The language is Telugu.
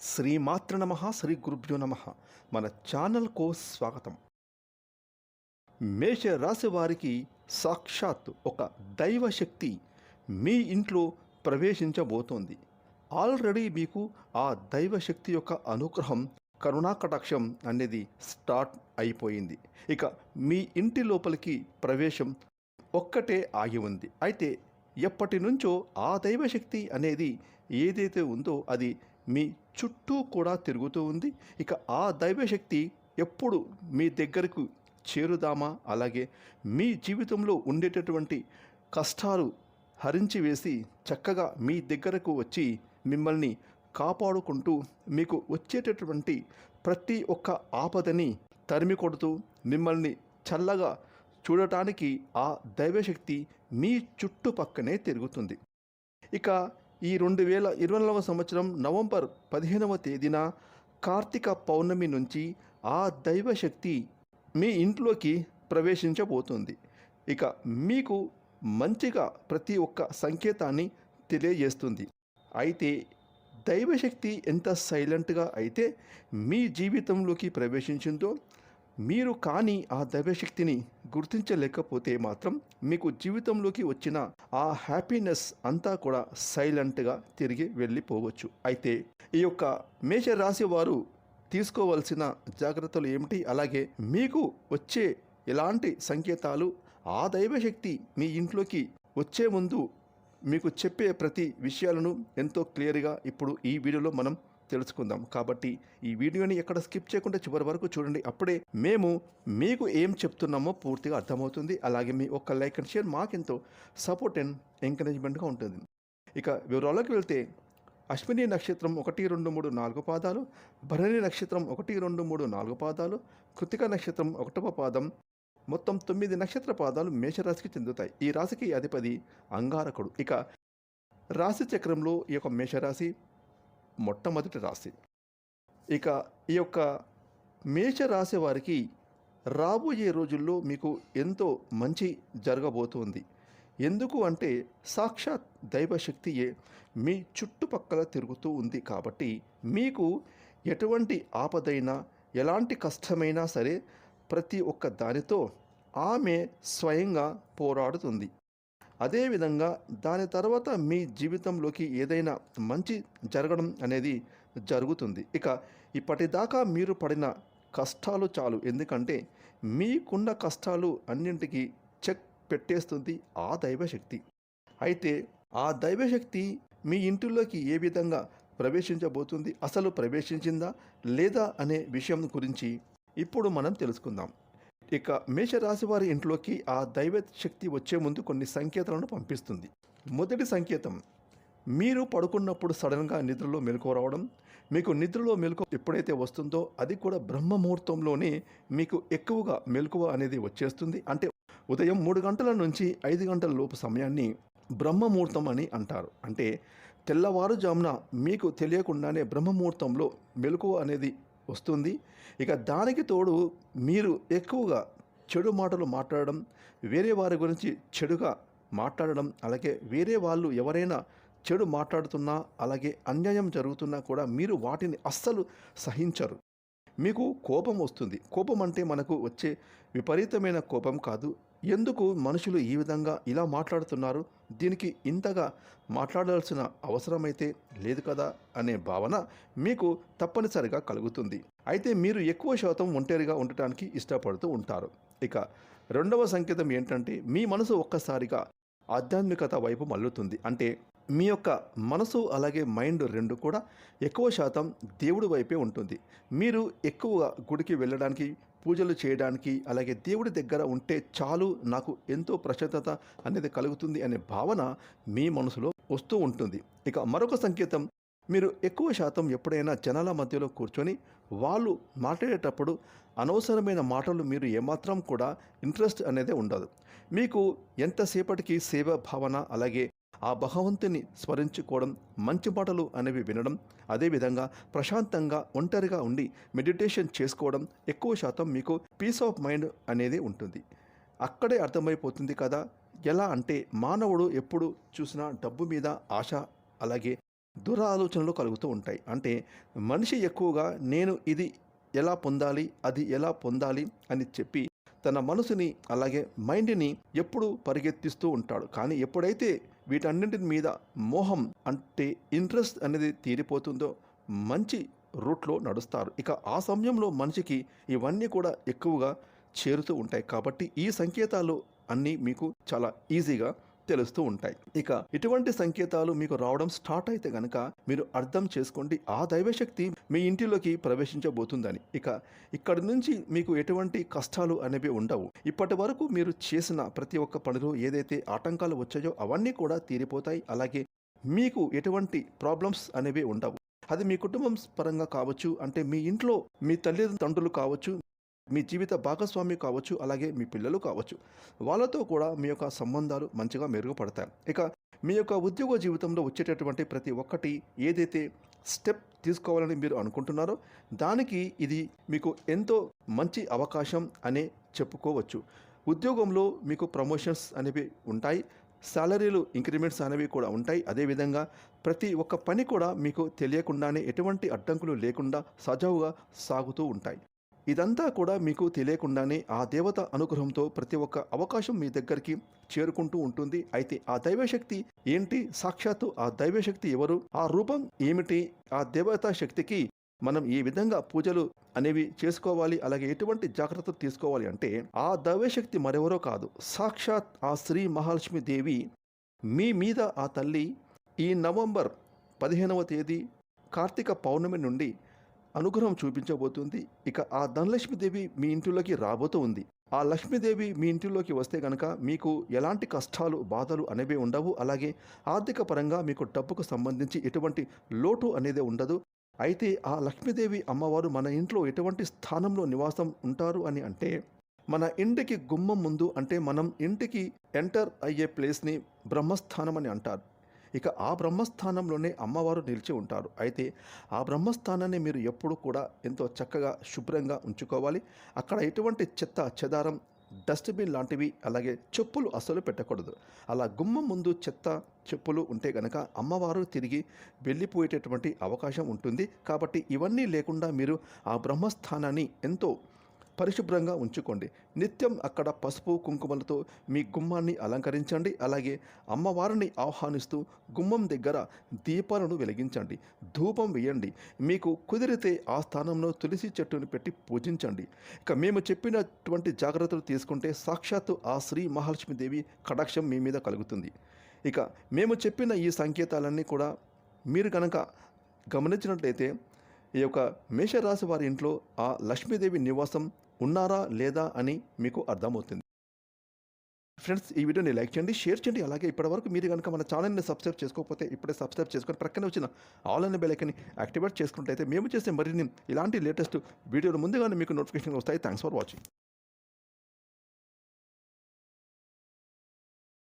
శ్రీమాత్ర నమ శ్రీ గురుభ్యో నమ. మన ఛానల్కు స్వాగతం. మేష రాశి వారికి సాక్షాత్ ఒక దైవ శక్తి మీ ఇంట్లో ప్రవేశించబోతోంది. ఆల్రెడీ మీకు ఆ దైవ శక్తి యొక్క అనుగ్రహం కరుణాకటాక్షం అనేది స్టార్ట్ అయిపోయింది. ఇక మీ ఇంటి లోపలికి ప్రవేశం ఒక్కటే ఆగి ఉంది. అయితే ఎప్పటి నుంచో ఆ దైవశక్తి అనేది ఏదైతే ఉందో అది మీ చుట్టూ కూడా తిరుగుతూ ఉంది. ఇక ఆ దైవశక్తి ఎప్పుడు మీ దగ్గరకు చేరుదామా? అలాగే మీ జీవితంలో ఉండేటటువంటి కష్టాలు హరించి వేసి చక్కగా మీ దగ్గరకు వచ్చి మిమ్మల్ని కాపాడుకుంటూ మీకు వచ్చేటటువంటి ప్రతి ఒక్క ఆపదని తరిమి కొడుతూ మిమ్మల్ని చల్లగా చూడటానికి ఆ దైవశక్తి మీ చుట్టుపక్కనే తిరుగుతుంది. ఇక ఈ రెండు వేల ఇరవై నాలుగవ సంవత్సరం నవంబర్ పదిహేనవ తేదీన కార్తీక పౌర్ణమి నుంచి ఆ దైవశక్తి మీ ఇంట్లోకి ప్రవేశించబోతుంది. ఇక మీకు మంచిగా ప్రతి ఒక్క సంకేతాన్ని తెలియజేస్తుంది. అయితే దైవశక్తి ఎంత సైలెంట్గా అయితే మీ జీవితంలోకి ప్రవేశించిందో మీరు కానీ ఆ దైవశక్తిని గుర్తించలేకపోతే మాత్రం మీకు జీవితంలోకి వచ్చిన ఆ హ్యాపీనెస్ అంతా కూడా సైలెంట్గా తిరిగి వెళ్ళిపోవచ్చు. అయితే ఈ యొక్క మేషరాశి వారు తీసుకోవాల్సిన జాగ్రత్తలు ఏమిటి? అలాగే మీకు వచ్చే ఎలాంటి సంకేతాలు? ఆ దైవశక్తి మీ ఇంట్లోకి వచ్చే ముందు మీకు చెప్పే ప్రతి విషయాలను ఎంతో క్లియర్గా ఇప్పుడు ఈ వీడియోలో మనం తెలుసుకుందాం. కాబట్టి ఈ వీడియోని ఎక్కడ స్కిప్ చేయకుండా చివరి వరకు చూడండి. అప్పుడే మేము మీకు ఏం చెప్తున్నామో పూర్తిగా అర్థమవుతుంది. అలాగే మీ ఒక్క లైక్ అండ్ షేర్ మాకెంతో సపోర్ట్ అండ్ ఎంకరేజ్మెంట్గా ఉంటుంది. ఇక వివరాల్లోకి వెళ్తే అశ్విని నక్షత్రం ఒకటి రెండు మూడు నాలుగు పాదాలు భరణి నక్షత్రం ఒకటి రెండు మూడు నాలుగు పాదాలు కృతిక నక్షత్రం ఒకటవ పాదం. మొత్తం తొమ్మిది నక్షత్ర పాదాలు మేషరాశికి చెందుతాయి. ఈ రాశికి అధిపతి అంగారకుడు. ఇక రాశి చక్రంలో ఈ యొక్క మేషరాశి మొట్టమొదటి రాశి. ఇక ఈ యొక్క మేషరాశి వారికి రాబోయే రోజుల్లో మీకు ఎంతో మంచి జరగబోతోంది. ఎందుకు అంటే సాక్షాత్ దైవశక్తియే మీ చుట్టుపక్కల తిరుగుతూ ఉంది కాబట్టి మీకు ఎటువంటి ఆపదైనా ఎలాంటి కష్టమైనా సరే ప్రతి ఒక్క దానితో ఆమె స్వయంగా పోరాడుతుంది. అదేవిధంగా దాని తర్వాత మీ జీవితంలోకి ఏదైనా మంచి జరగడం అనేది జరుగుతుంది. ఇక ఇప్పటిదాకా మీరు పడిన కష్టాలు చాలు. ఎందుకంటే మీకున్న కష్టాలు అన్నింటికి చెక్ పెట్టేస్తుంది ఆ దైవశక్తి. అయితే ఆ దైవశక్తి మీ ఇంటిలోకి ఏ విధంగా ప్రవేశించబోతుంది? అసలు ప్రవేశించిందా లేదా అనే విషయం గురించి ఇప్పుడు మనం తెలుసుకుందాం. ఇక మేషరాశి వారి ఇంట్లోకి ఆ దైవ శక్తి వచ్చే ముందు కొన్ని సంకేతాలను పంపిస్తుంది. మొదటి సంకేతం మీరు పడుకున్నప్పుడు సడన్గా నిద్రలో మెలకు రావడం. మీకు నిద్రలో మెలకు ఎప్పుడైతే వస్తుందో అది కూడా బ్రహ్మ ముహూర్తంలోనే మీకు ఎక్కువగా మెలకువ అనేది వచ్చేస్తుంది. అంటే ఉదయం మూడు గంటల నుంచి ఐదు గంటల లోపు సమయాన్ని బ్రహ్మముహూర్తం అని అంటారు. అంటే తెల్లవారుజామున మీకు తెలియకుండానే బ్రహ్మముహూర్తంలో మెలకువ అనేది వస్తుంది. ఇక దానికి తోడు మీరు ఎక్కువగా చెడు మాటలు మాట్లాడడం వేరే వారి గురించి చెడుగా మాట్లాడడం అలాగే వేరే వాళ్ళు ఎవరైనా చెడు మాట్లాడుతున్నా అలాగే అన్యాయం జరుగుతున్నా కూడా మీరు వాటిని అస్సలు సహించరు. మీకు కోపం వస్తుంది. కోపం అంటే మనకు వచ్చే విపరీతమైన కోపం కాదు. ఎందుకు మనుషులు ఈ విధంగా ఇలా మాట్లాడుతున్నారు? దీనికి ఇంతగా మాట్లాడాల్సిన అవసరమైతే లేదు కదా అనే భావన మీకు తప్పనిసరిగా కలుగుతుంది. అయితే మీరు ఎక్కువ శాతం ఒంటరిగా ఉండటానికి ఇష్టపడుతూ ఉంటారు. ఇక రెండవ సంకేతం ఏంటంటే మీ మనసు ఒక్కసారిగా ఆధ్యాత్మికత వైపు మల్లుతుంది అంటే మీ యొక్క మనసు అలాగే మైండ్ రెండు కూడా ఎక్కువ శాతం దేవుడి వైపే ఉంటుంది. మీరు ఎక్కువగా గుడికి వెళ్ళడానికి పూజలు చేయడానికి అలాగే దేవుడి దగ్గర ఉంటే చాలు నాకు ఎంతో ప్రశాంతత అనేది కలుగుతుంది అనే భావన మీ మనసులో వస్తూ ఉంటుంది. ఇక మరొక సంకేతం మీరు ఎక్కువ శాతం ఎప్పుడైనా జనాల మధ్యలో కూర్చొని వాళ్ళు మాట్లాడేటప్పుడు అనవసరమైన మాటలు మీరు ఏమాత్రం కూడా ఇంట్రెస్ట్ అనేది ఉండదు. మీకు ఎంతసేపటికి సేవ భావన అలాగే ఆ భగవంతుని స్మరించుకోవడం మంచి మాటలు అనేవి వినడం అదేవిధంగా ప్రశాంతంగా ఒంటరిగా ఉండి మెడిటేషన్ చేసుకోవడం ఎక్కువ శాతం మీకు పీస్ ఆఫ్ మైండ్ అనేది ఉంటుంది. అక్కడే అర్థమైపోతుంది కదా ఎలా అంటే మానవుడు ఎప్పుడు చూసినా డబ్బు మీద ఆశ అలాగే దురాలోచనలు కలుగుతూ ఉంటాయి. అంటే మనిషి ఎక్కువగా నేను ఇది ఎలా పొందాలి అది ఎలా పొందాలి అని చెప్పి తన మనసుని అలాగే మైండ్ని ఎప్పుడు పరిగెత్తిస్తూ ఉంటాడు. కానీ ఎప్పుడైతే వీటన్నింటి మీద మోహం అంటే ఇంట్రెస్ట్ అనేది తీరిపోతుందో మంచి రూట్లో నడుస్తారు. ఇక ఆ సమయంలో మనిషికి ఇవన్నీ కూడా ఎక్కువగా చేరుతూ ఉంటాయి. కాబట్టి ఈ సంకేతాలు అన్నీ మీకు చాలా ఈజీగా తెలుస్తూ ఉంటాయి. ఇక ఇటువంటి సంకేతాలు మీకు రావడం స్టార్ట్ అయితే గనక మీరు అర్థం చేసుకోండి. ఆ దైవశక్తి మీ ఇంటిలోకి ప్రవేశించబోతుందని. ఇక ఇక్కడి నుంచి మీకు ఎటువంటి కష్టాలు అనేవి ఉండవు. ఇప్పటి వరకు మీరు చేసిన ప్రతి ఒక్క పనిలో ఏదైతే ఆటంకాలు వచ్చాయో అవన్నీ కూడా తీరిపోతాయి. అలాగే మీకు ఎటువంటి ప్రాబ్లమ్స్ అనేవి ఉండవు. అది మీ కుటుంబం పరంగా కావచ్చు అంటే మీ ఇంట్లో మీ తల్లిదండ్రులు కావచ్చు మీ జీవిత భాగస్వామి కావచ్చు అలాగే మీ పిల్లలు కావచ్చు. వాళ్ళతో కూడా మీ యొక్క సంబంధాలు మంచిగా మెరుగుపడతాయి. ఇక మీ యొక్క ఉద్యోగ జీవితంలో వచ్చేటటువంటి ప్రతి ఒక్కటి ఏదైతే స్టెప్ తీసుకోవాలని మీరు అనుకుంటున్నారో దానికి ఇది మీకు ఎంతో మంచి అవకాశం అనే చెప్పుకోవచ్చు. ఉద్యోగంలో మీకు ప్రమోషన్స్ అనేవి ఉంటాయి. సాలరీలు ఇంక్రిమెంట్స్ అనేవి కూడా ఉంటాయి. అదేవిధంగా ప్రతి ఒక్క పని కూడా మీకు తెలియకుండానే ఎటువంటి అడ్డంకులు లేకుండా సజావుగా సాగుతూ ఉంటాయి. ఇదంతా కూడా మీకు తెలియకుండానే ఆ దేవత అనుగ్రహంతో ప్రతి ఒక్క అవకాశం మీ దగ్గరికి చేరుకుంటూ ఉంటుంది. అయితే ఆ దైవశక్తి ఏంటి? సాక్షాత్తు ఆ దైవశక్తి ఎవరు? ఆ రూపం ఏమిటి? ఆ దేవతా శక్తికి మనం ఈ విధంగా పూజలు అనేవి చేసుకోవాలి? అలాగే ఎటువంటి జాగ్రత్తలు తీసుకోవాలి అంటే ఆ దైవశక్తి మరెవరో కాదు. సాక్షాత్ ఆ శ్రీ మహాలక్ష్మి దేవి మీ మీద ఆ తల్లి ఈ నవంబర్ పదిహేనవ తేదీ కార్తీక పౌర్ణమి నుండి అనుగ్రహం చూపించబోతుంది. ఇక ఆ ధనలక్ష్మీదేవి మీ ఇంటిలోకి రాబోతూ ఉంది. ఆ లక్ష్మీదేవి మీ ఇంటిలోకి వస్తే కనుక మీకు ఎలాంటి కష్టాలు బాధలు అనేవి ఉండవు. అలాగే ఆర్థిక పరంగా మీకు డబ్బుకు సంబంధించి ఎటువంటి లోటు అనేది ఉండదు. అయితే ఆ లక్ష్మీదేవి అమ్మవారు మన ఇంట్లో ఎటువంటి స్థానంలో నివాసం ఉంటారు అని అంటే మన ఇంటికి గుమ్మం ముందు అంటే మనం ఇంటికి ఎంటర్ అయ్యే ప్లేస్ని బ్రహ్మస్థానం అని అంటారు. ఇక ఆ బ్రహ్మస్థానంలోనే అమ్మవారు నిలిచి ఉంటారు. అయితే ఆ బ్రహ్మస్థానాన్ని మీరు ఎప్పుడు కూడా ఎంతో చక్కగా శుభ్రంగా ఉంచుకోవాలి. అక్కడ ఎటువంటి చెత్త చెదారం డస్ట్బిన్ లాంటివి అలాగే చెప్పులు అస్సలు పెట్టకూడదు. అలా గుమ్మం ముందు చెత్త చెప్పులు ఉంటే గనక అమ్మవారు తిరిగి వెళ్ళిపోయేటటువంటి అవకాశం ఉంటుంది. కాబట్టి ఇవన్నీ లేకుండా మీరు ఆ బ్రహ్మస్థానాన్ని ఎంతో పరిశుభ్రంగా ఉంచుకోండి. నిత్యం అక్కడ పసుపు కుంకుమలతో మీ గుమ్మాన్ని అలంకరించండి. అలాగే అమ్మవారిని ఆహ్వానిస్తూ గుమ్మం దగ్గర దీపాలను వెలిగించండి. ధూపం వేయండి. మీకు కుదిరితే ఆ స్థానంలో తులసి చెట్టును పెట్టి పూజించండి. ఇక మేము చెప్పినటువంటి జాగ్రత్తలు తీసుకుంటే సాక్షాత్తు ఆ శ్రీ మహాలక్ష్మీదేవి కటాక్షం మీ మీద కలుగుతుంది. ఇక మేము చెప్పిన ఈ సంకేతాలన్నీ కూడా మీరు కనుక గమనించినట్లయితే ఈ యొక్క మేషరాశి వారి ఇంట్లో ఆ లక్ష్మీదేవి నివాసం ఉన్నారా లేదా అని మీకు అర్థమవుతుంది. ఫ్రెండ్స్ ఈ వీడియోని లైక్ చేయండి షేర్ చేయండి. అలాగే ఇప్పటివరకు మీరు కనుక మన ఛానల్ని సబ్స్క్రైబ్ చేసుకోకపోతే ఇప్పుడే సబ్స్క్రైబ్ చేసుకొని ప్రక్కన వచ్చిన ఆల్ అనే బెలైకని యాక్టివేట్ చేసుకుంటే మేము చేసే మరిన్ని ఇలాంటి లేటెస్ట్ వీడియోలు ముందుగానే మీకు నోటిఫికేషన్ వస్తాయి. Thanks for watching